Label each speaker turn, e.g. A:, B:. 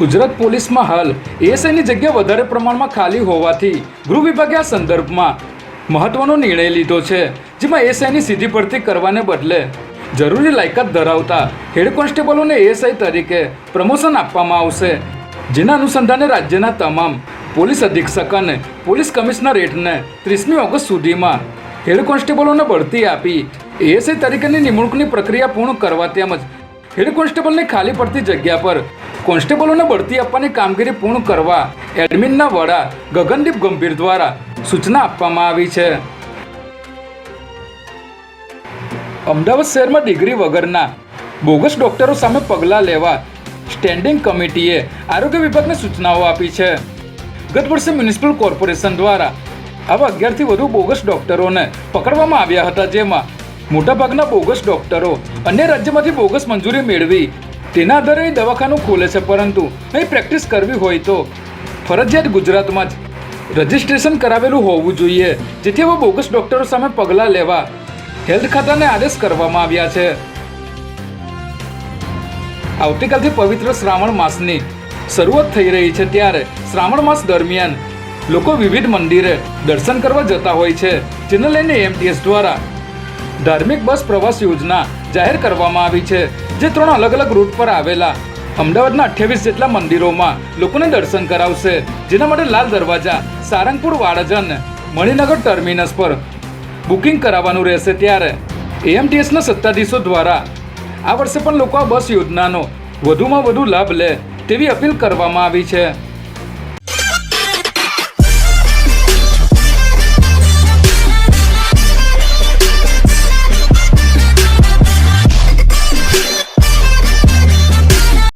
A: ગુજરાત પોલીસમાં હાલ એએસઆઈની જગ્યા વધારે પ્રમાણમાં ખાલી હોવાથી ગૃહ વિભાગે આ સંદર્ભમાં મહત્વનો નિર્ણય લીધો છે, જેમાં એએસઆઈની સીધી ભરતી કરવાને બદલે જરૂરી લાયકાત ધરાવતા હેડ કોન્સ્ટેબલોને એએસઆઈ તરીકે પ્રમોશન આપવામાં આવશે. જેના અનુસંધાને રાજ્યના તમામ પોલીસ અધિક્ષક અને પોલીસ કમિશનરેટને ત્રીસમી ઓગસ્ટ સુધીમાં હેડ કોન્સ્ટેબલોને બઢતી આપી એએસઆઈ તરીકેની નિમણૂકની પ્રક્રિયા પૂર્ણ કરવા તેમજ હેડ કોન્સ્ટેબલની ખાલી પડતી જગ્યા પર કોન્સ્ટેબલોને બઢતી આપવાની કામગીરી પૂર્ણ કરવા એડમિનના વડા ગગનદીપ ગંભીર દ્વારા સૂચના આપવામાં આવી છે. અમદાવાદ શહેરમાં ડિગ્રી વગરના બોગસ ડોક્ટરો સામે પગલાં લેવા સ્ટેન્ડિંગ કમિટીએ આરોગ્ય વિભાગને સૂચનાઓ આપી છે. ગત વર્ષે મ્યુનિસિપલ કોર્પોરેશન દ્વારા આવા અગિયારથી વધુ બોગસ ડોક્ટરોને પકડવામાં આવ્યા હતા, જેમાં મોટાભાગના બોગસ ડોક્ટરો અન્ય રાજ્યમાંથી બોગસ મંજૂરી મેળવી તેના આધારે એ દવાખાનું ખોલે છે, પરંતુ અહીં પ્રેક્ટિસ કરવી હોય તો ફરજિયાત ગુજરાતમાં જ રજિસ્ટ્રેશન કરાવેલું હોવું જોઈએ, જેથી હવે બોગસ ડોક્ટરો સામે પગલાં લેવા હેલ્થ ખાતાને આદેશ કરવામાં આવ્યા છે. આવતીકાલથી પવિત્ર શ્રાવણ માસની શરૂઆત થઈ રહી છે, ત્યારે શ્રાવણ માસ દરમિયાન લોકો વિવિધ મંદિરે દર્શન કરવા જતા હોય છે. જેને લઈને એમટીએસ દ્વારા ધાર્મિક બસ પ્રવાસ યોજના જાહેર કરવામાં આવી છે, જે ત્રણ અલગ અલગ રૂટ પર આવેલા. અમદાવાદના અઠ્યાવીસ જેટલા મંદિરોમાં લોકોને દર્શન કરાવશે, જેના માટે લાલ દરવાજા, સારંગપુર વાડજન મણિનગર ટર્મિનસ પર બુકિંગ કરાવવાનું રહેશે ત્યારે. એએમટીએસના સત્તાધીશો દ્વારા આ વર્ષે પણ લોકો આ બસ યોજનાનો વધુમાં વધુ લાભ લે તેવી અપીલ કરવામાં આવી છે.